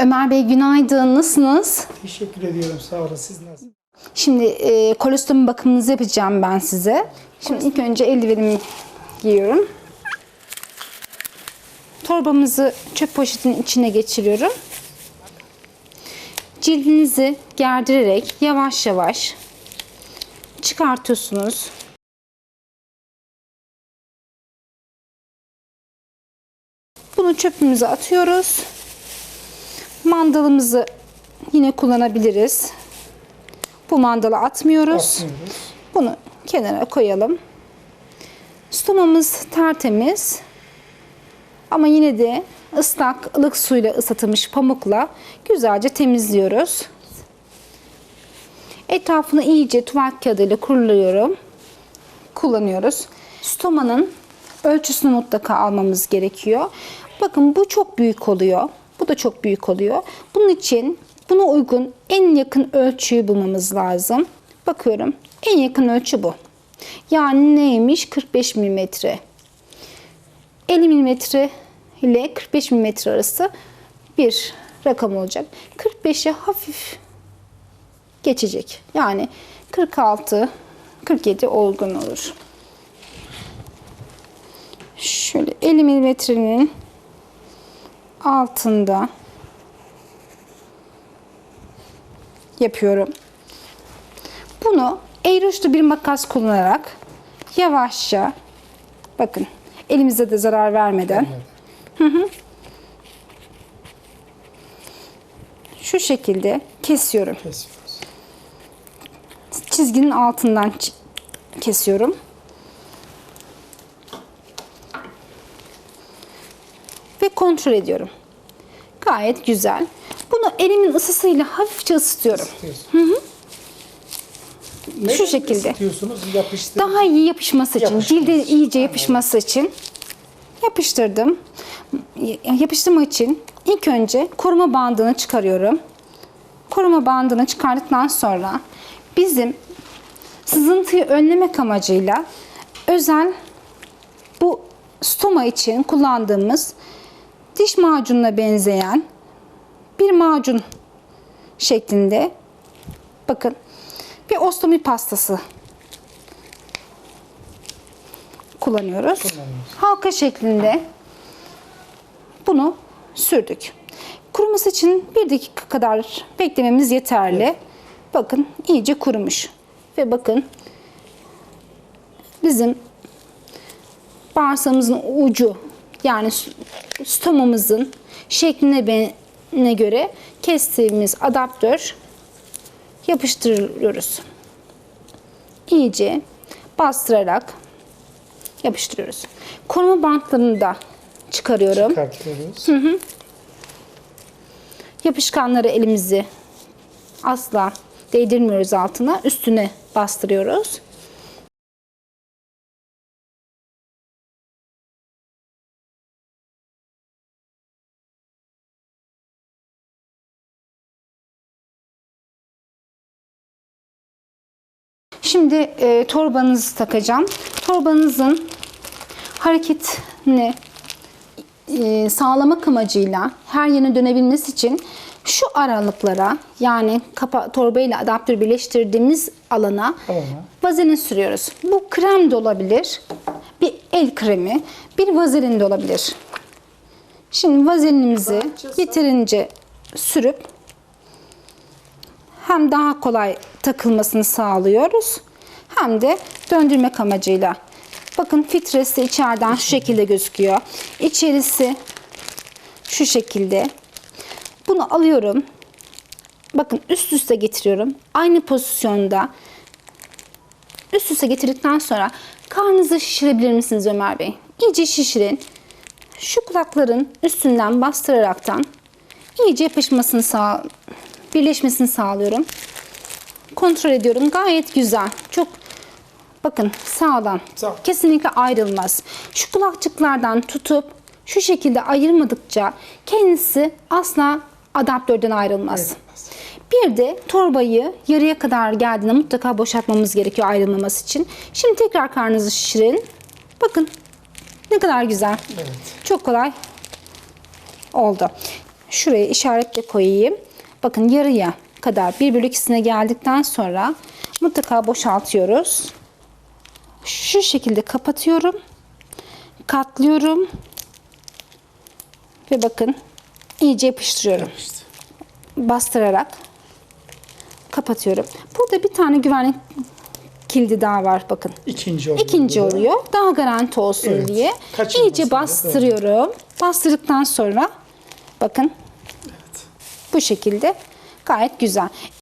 Ömer Bey günaydın. Nasılsınız? Teşekkür ediyorum. Sağ olun. Siz nasılsınız? Şimdi e, kolostrum bakımınızı yapacağım ben size. Şimdi ilk önce eldivenimi giyiyorum. Torbamızı çöp poşetinin içine geçiriyorum. Cildinizi gerdirerek yavaş yavaş çıkartıyorsunuz. Bunu çöpümüze atıyoruz. Mandalımızı yine kullanabiliriz. Bu mandalı atmıyoruz. Atmıyoruz. Bunu kenara koyalım. Stomamız tertemiz. Ama yine de ıslak ılık suyla ıslatılmış pamukla güzelce temizliyoruz. Etrafını iyice tuvalet kağıdıyla kuruluyorum. Kullanıyoruz. Stomanın ölçüsünü mutlaka almamız gerekiyor. Bakın bu çok büyük oluyor. Bu da çok büyük oluyor. Bunun için buna uygun en yakın ölçüyü bulmamız lazım. Bakıyorum. En yakın ölçü bu. Yani neymiş? 45 milimetre. 50 milimetre ile 45 milimetre arası bir rakam olacak. 45'e hafif geçecek. Yani 46 47 olgun olur. Şöyle 50 milimetrenin altında yapıyorum. Bunu eğri uçlu bir makas kullanarak yavaşça bakın elimize de zarar vermeden şu şekilde kesiyorum. Kesiyoruz. Çizginin altından kesiyorum. Ve kontrol ediyorum. Gayet güzel. Bunu elimin ısısıyla hafifçe ısıtıyorum. Isıtıyorsun. Neden Şu şekilde. Yapıştır. Daha iyi yapışması için, Yapışması cilde iyice yapışması için yapıştırdım. Yapıştırma için ilk önce koruma bandını çıkarıyorum. Koruma bandını çıkardıktan sonra bizim sızıntıyı önlemek amacıyla özel bu stoma için kullandığımız diş macununa benzeyen bir macun şeklinde bakın bir ostomi pastası kullanıyoruz. Kullanıyoruz. Halka şeklinde bunu sürdük. Kuruması için bir dakika kadar beklememiz yeterli. Bakın iyice kurumuş. Ve bakın bizim bağırsağımızın ucu yani stomamızın şekline göre kestiğimiz adaptör yapıştırıyoruz. İyice bastırarak yapıştırıyoruz. Koruma bantlarını da çıkarıyorum. Çıkartıyoruz. Yapışkanları elimizi asla değdirmiyoruz altına. Üstüne bastırıyoruz. Şimdi e, torbanızı takacağım. Torbanızın hareketini e, sağlamak amacıyla her yerine dönebilmesi için şu aralıklara yani kapa, torba ile adaptör birleştirdiğimiz alana Alana. vazelin sürüyoruz. Bu krem de olabilir, bir el kremi, bir vazelin de olabilir. Şimdi vazelinimizi yeterince sürüp hem daha kolay takılmasını sağlıyoruz hem de döndürmek amacıyla. Bakın filtresi içeriden şu şekilde gözüküyor. İçerisi şu şekilde. Bunu alıyorum. Bakın üst üste getiriyorum. Aynı pozisyonda üst üste getirdikten sonra karnınızı şişirebilir misiniz Ömer Bey? İyice şişirin. Şu kulakların üstünden bastıraraktan iyice yapışmasını sağ birleşmesini sağlıyorum. Kontrol ediyorum. Gayet güzel. Çok bakın sağlam. Sağ. Kesinlikle ayrılmaz. Şu kulakçıklardan tutup şu şekilde ayırmadıkça kendisi asla adaptörden ayrılmaz. Ayrılmaz. Bir de torbayı yarıya kadar geldiğinde mutlaka boşaltmamız gerekiyor ayrılmaması için. Şimdi tekrar karnınızı şişirin. Bakın ne kadar güzel. Evet. Çok kolay oldu. Şuraya işaretle koyayım. Bakın yarıya kadar 1 bölü 2'sine geldikten sonra mutlaka boşaltıyoruz. Şu şekilde kapatıyorum. Katlıyorum. Ve bakın iyice yapıştırıyorum. İşte. Bastırarak kapatıyorum. Burada bir tane güvenlik kilidi daha var bakın. İkinci oluyor. İkinci bu da. oluyor. Daha garanti olsun Evet, diye. kaçırmasın İyice bastırıyorum. Bastırdıktan sonra bakın. Bu şekilde gayet güzel.